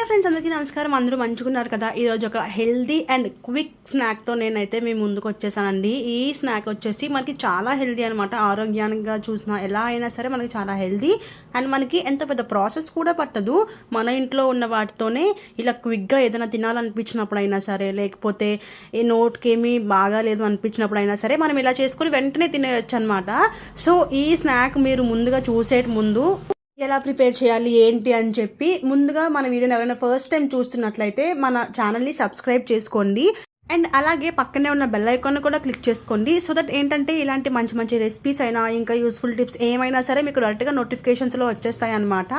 Hello friends అందరికీ నమస్కారం. అందరూ మంచుకున్నారు కదా? ఈరోజు ఒక హెల్దీ అండ్ క్విక్ స్నాక్తో నేనైతే మీ ముందుకు వచ్చేసానండి. ఈ స్నాక్ వచ్చేసి మనకి చాలా హెల్దీ అనమాట ఆరోగ్యంగా చూసినా ఎలా అయినా సరే మనకి చాలా హెల్దీ. అండ్ మనకి ఎంత పెద్ద ప్రాసెస్ కూడా పట్టదు. మన ఇంట్లో ఉన్న వాటితోనే ఇలా క్విక్గా ఏదైనా తినాలనిపించినప్పుడు అయినా సరే లేకపోతే ఈ నోట్కేమీ ఏమీ బాగాలేదు అనిపించినప్పుడు అయినా సరే మనం ఇలా చేసుకొని వెంటనే తినేయచ్చు అనమాట సో ఈ స్నాక్ మీరు ముందుగా చూసే ముందు ఎలా ప్రిపేర్ చేయాలి ఏంటి అని చెప్పి ముందుగా మన వీడియోని ఎవరైనా ఫస్ట్ టైం చూస్తున్నట్లయితే మన ఛానల్ని సబ్స్క్రైబ్ చేసుకోండి. అండ్ అలాగే పక్కనే ఉన్న బెల్ ఐకాన్ కూడా క్లిక్ చేసుకోండి. సో దట్ ఏంటంటే ఇలాంటి మంచి మంచి రెసిపీస్ అయినా ఇంకా యూస్ఫుల్ టిప్స్ ఏమైనా సరే మీకు డైరెక్ట్గా నోటిఫికేషన్స్లో వచ్చేస్తాయి అనమాట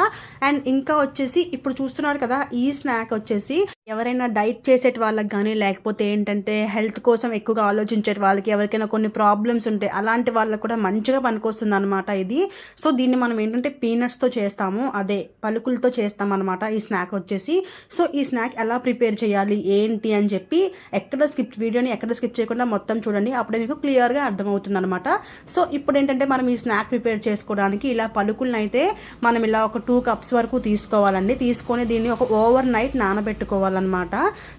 అండ్ ఇంకా వచ్చేసి ఇప్పుడు చూస్తున్నారు కదా ఈ స్నాక్ వచ్చేసి ఎవరైనా డైట్ చేసేటి వాళ్ళకి కానీ లేకపోతే ఏంటంటే హెల్త్ కోసం ఎక్కువగా ఆలోచించే వాళ్ళకి ఎవరికైనా కొన్ని ప్రాబ్లమ్స్ ఉంటాయి అలాంటి వాళ్ళకి కూడా మంచిగా పనికొస్తుంది అనమాట ఇది. సో దీన్ని మనం ఏంటంటే పీనట్స్తో చేస్తాము అదే పలుకులతో చేస్తాం అనమాట ఈ స్నాక్ వచ్చేసి. సో ఈ స్నాక్ ఎలా ప్రిపేర్ చేయాలి ఏంటి అని చెప్పి ఎక్కడ స్కిప్ వీడియోని ఎక్కడ స్కిప్ చేయకుండా మొత్తం చూడండి అప్పుడే మీకు క్లియర్గా అర్థమవుతుంది అనమాట సో ఇప్పుడు ఏంటంటే మనం ఈ స్నాక్ ప్రిపేర్ చేసుకోవడానికి ఇలా పలుకులను అయితే మనం ఇలా ఒక టూ కప్స్ వరకు తీసుకోవాలండి. తీసుకొని దీన్ని ఒక ఓవర్ నైట్ అనమాట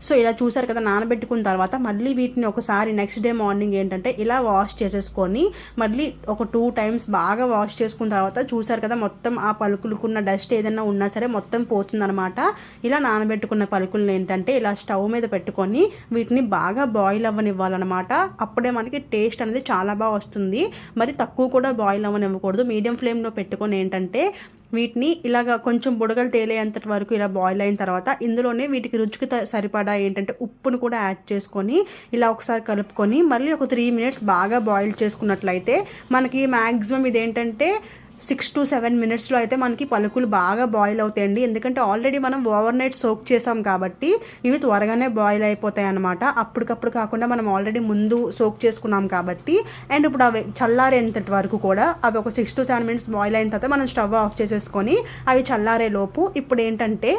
సో ఇలా చూసారు కదా నానబెట్టుకున్న తర్వాత మళ్ళీ వీటిని ఒకసారి నెక్స్ట్ డే మార్నింగ్ ఏంటంటే ఇలా వాష్ చేసేసుకొని మళ్ళీ ఒక టూ టైమ్స్ బాగా వాష్ చేసుకున్న తర్వాత చూసారు కదా మొత్తం ఆ పలుకులుకున్న డస్ట్ ఏదైనా ఉన్నా సరే మొత్తం పోతుందనమాట ఇలా నానబెట్టుకున్న పలుకులను ఏంటంటే ఇలా స్టవ్ మీద పెట్టుకొని వీటిని బాగా బాయిల్ అవ్వనివ్వాలన్నమాట. అప్పుడే మనకి టేస్ట్ అనేది చాలా బాగా వస్తుంది. మరి తక్కువ కూడా బాయిల్ అవ్వనివ్వకూడదు. మీడియం ఫ్లేమ్లో పెట్టుకొని ఏంటంటే వీటిని ఇలాగ కొంచెం బుడగలు తేలేంతటి వరకు ఇలా బాయిల్ అయిన తర్వాత ఇందులోనే వీటికి రుచికి సరిపడా ఏంటంటే ఉప్పును కూడా యాడ్ చేసుకొని ఇలా ఒకసారి కలుపుకొని మళ్ళీ ఒక త్రీ మినిట్స్ బాగా బాయిల్ చేసుకున్నట్లయితే మనకి మ్యాక్సిమం ఇదేంటంటే సిక్స్ టు సెవెన్ మినిట్స్లో అయితే మనకి పలుకులు బాగా బాయిల్ అవుతాయండి. ఎందుకంటే ఆల్రెడీ మనం ఓవర్ నైట్ సోక్ చేసాం కాబట్టి ఇవి త్వరగానే బాయిల్ అయిపోతాయి అనమాట అప్పటికప్పుడు కాకుండా మనం ఆల్రెడీ ముందు సోక్ చేసుకున్నాం కాబట్టి అండ్ ఇప్పుడు అవి చల్లారేంతటి వరకు కూడా అవి ఒక six to seven minutes boil అయిన తర్వాత మనం స్టవ్ ఆఫ్ చేసేసుకొని అవి చల్లారే లోపు ఇప్పుడు ఏంటంటే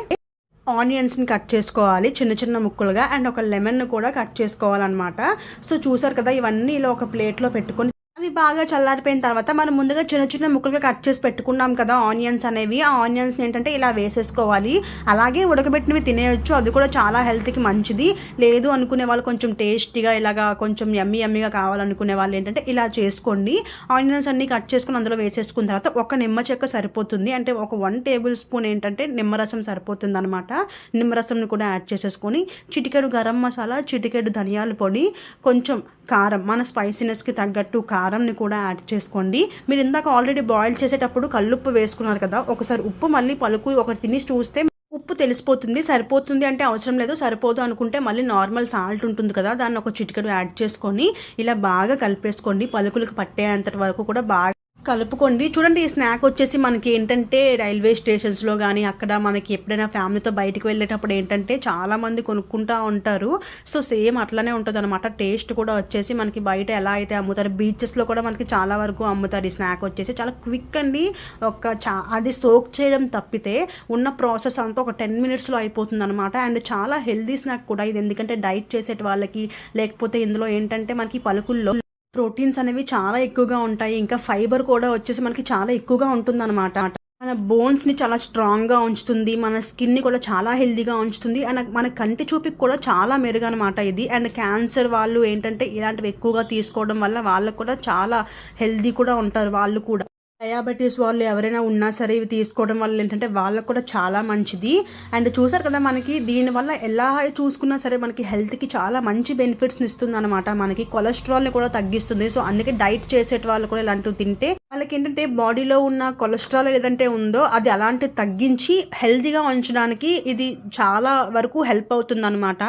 ఆనియన్స్ని కట్ చేసుకోవాలి చిన్న చిన్న ముక్కలుగా అండ్ ఒక లెమన్ కూడా కట్ చేసుకోవాలన్నమాట. సో చూసారు కదా ఇవన్నీ ఇలా ఒక ప్లేట్లో పెట్టుకొని అవి బాగా చల్లారిపోయిన తర్వాత మనం ముందుగా చిన్న చిన్న ముక్కలుగా కట్ చేసి పెట్టుకున్నాం కదా ఆనియన్స్ అనేవి. ఆ ఆనియన్స్ ఏంటంటే ఇలా వేసేసుకోవాలి. అలాగే ఉడకబెట్టినవి తినేయచ్చు. అది కూడా చాలా హెల్త్కి మంచిది. లేదు అనుకునే వాళ్ళు కొంచెం టేస్టీగా ఇలాగా కొంచెం ఎమ్మి ఎమ్మిగా కావాలనుకునే వాళ్ళు ఏంటంటే ఇలా చేసుకోండి. ఆనియన్స్ అన్ని కట్ చేసుకుని అందులో వేసేసుకున్న తర్వాత ఒక నిమ్మ చెక్క సరిపోతుంది. అంటే ఒక వన్ టేబుల్ స్పూన్ ఏంటంటే నిమ్మరసం సరిపోతుంది అనమాట నిమ్మరసంని కూడా యాడ్ చేసేసుకొని చిటికెడు గరం మసాలా చిటికెడు ధనియాల పొడి కొంచెం కారం. మన స్పైసీనెస్కి తగ్గట్టు కారం కారంని కూడా యాడ్ చేసుకోండి. మీరు ఇందాక ఆల్రెడీ బాయిల్ చేసేటప్పుడు కల్లుప్పు వేసుకున్నారు కదా ఒకసారి ఉప్పు మళ్ళీ పలుకు ఒకటి తిని చూస్తే ఉప్పు తెలిసిపోతుంది. సరిపోతుంది అంటే అవసరం లేదు. సరిపోదు అనుకుంటే మళ్ళీ నార్మల్ సాల్ట్ ఉంటుంది కదా దాన్ని ఒక చిటికెడు యాడ్ చేసుకొని ఇలా బాగా కలిపేసుకోండి. పలుకులకు పట్టేంతటి వరకు కూడా బాగా కలుపుకోండి. చూడండి ఈ స్నాక్ వచ్చేసి మనకి ఏంటంటే రైల్వే స్టేషన్స్లో కానీ అక్కడ మనకి ఎప్పుడైనా ఫ్యామిలీతో బయటకు వెళ్ళేటప్పుడు ఏంటంటే చాలామంది కొనుక్కుంటా ఉంటారు. సో సేమ్ అట్లనే ఉంటుంది అనమాట టేస్ట్ కూడా వచ్చేసి మనకి బయట ఎలా అయితే అమ్ముతారు బీచెస్లో కూడా మనకి చాలా వరకు అమ్ముతారు ఈ స్నాక్ వచ్చేసి. చాలా క్విక్ అండి. ఒక చా అది సోక్ చేయడం తప్పితే ఉన్న ప్రాసెస్ అంతా ఒక టెన్ మినిట్స్లో అయిపోతుంది అనమాట అండ్ చాలా హెల్దీ స్నాక్ కూడా ఇది. ఎందుకంటే డైట్ చేసేటి వాళ్ళకి లేకపోతే ఇందులో ఏంటంటే మనకి పలుకుల్లో ప్రోటీన్స్ అనేవి చాలా ఎక్కువగా ఉంటాయి. ఇంకా ఫైబర్ కూడా వచ్చేసి మనకి చాలా ఎక్కువగా ఉంటుందన్నమాట. మన బోన్స్ని చాలా స్ట్రాంగ్గా ఉంచుతుంది. మన స్కిన్ని కూడా చాలా హెల్దీగా ఉంచుతుంది. అండ్ మన కంటి చూపుకి కూడా చాలా మెరుగు అనమాట ఇది. అండ్ క్యాన్సర్ వాళ్ళు ఏంటంటే ఇలాంటివి ఎక్కువగా తీసుకోవడం వల్ల వాళ్ళకు కూడా చాలా హెల్దీ కూడా ఉంటారు వాళ్ళు కూడా. డయాబెటీస్ వాళ్ళు ఎవరైనా ఉన్నా సరే ఇవి తీసుకోవడం వల్ల ఏంటంటే వాళ్ళకు కూడా చాలా మంచిది. అండ్ చూసారు కదా మనకి దీనివల్ల ఎలా చూసుకున్నా సరే మనకి హెల్త్కి చాలా మంచి బెనిఫిట్స్ని ఇస్తుంది అనమాట మనకి. కొలెస్ట్రాల్ని కూడా తగ్గిస్తుంది. సో అందుకే డైట్ చేసేట వాళ్ళు కూడా ఇలాంటివి తింటే వాళ్ళకి ఏంటంటే బాడీలో ఉన్న కొలెస్ట్రాల్ ఏదంటే ఉందో అది అలాంటివి తగ్గించి హెల్తీగా ఉంచడానికి ఇది చాలా వరకు హెల్ప్ అవుతుంది అనమాట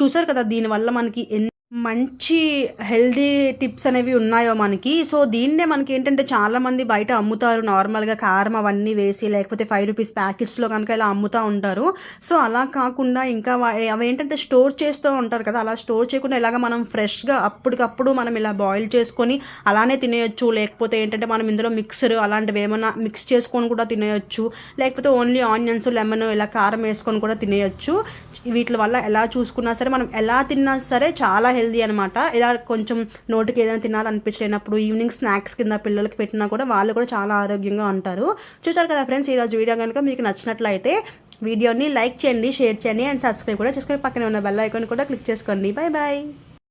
చూసారు కదా దీనివల్ల మనకి ఎన్ని మంచి హెల్దీ టిప్స్ అనేవి ఉన్నాయో మనకి. సో దీన్నే మనకి ఏంటంటే చాలామంది బయట అమ్ముతారు. నార్మల్గా కారం అవన్నీ వేసి లేకపోతే ఫైవ్ రూపీస్ ప్యాకెట్స్లో కనుక ఇలా అమ్ముతూ ఉంటారు. సో అలా కాకుండా ఇంకా అవి ఏంటంటే స్టోర్ చేస్తూ ఉంటారు కదా. అలా స్టోర్ చేయకుండా ఇలాగ మనం ఫ్రెష్గా అప్పటికప్పుడు మనం ఇలా బాయిల్ చేసుకొని అలానే తినేయొచ్చు. లేకపోతే ఏంటంటే మనం ఇందులో మిక్సర్ అలాంటివి ఏమైనా మిక్స్ చేసుకొని కూడా తినేయొచ్చు. లేకపోతే ఓన్లీ ఆనియన్స్ లెమన్ ఇలా కారం వేసుకొని కూడా తినేయొచ్చు. వీటి వల్ల ఎలా చూసుకున్నా సరే మనం ఎలా తిన్నా సరే చాలా హెల్త్ హెల్దీ అనమాట ఇలా కొంచెం నోటికి ఏదైనా తినాలనిపించలేనప్పుడు ఈవినింగ్ స్నాక్స్ కింద పిల్లలకి పెట్టినా కూడా వాళ్ళు కూడా చాలా ఆరోగ్యంగా ఉంటారు. చూసారు కదా ఫ్రెండ్స్ ఈరోజు వీడియో కనుక మీకు నచ్చినట్లయితే వీడియోని లైక్ చేయండి షేర్ చేయండి అండ్ సబ్స్క్రైబ్ కూడా చేసుకొని పక్కనే ఉన్న బెల్ ఐకాన్ కూడా క్లిక్ చేసుకోండి. Bye bye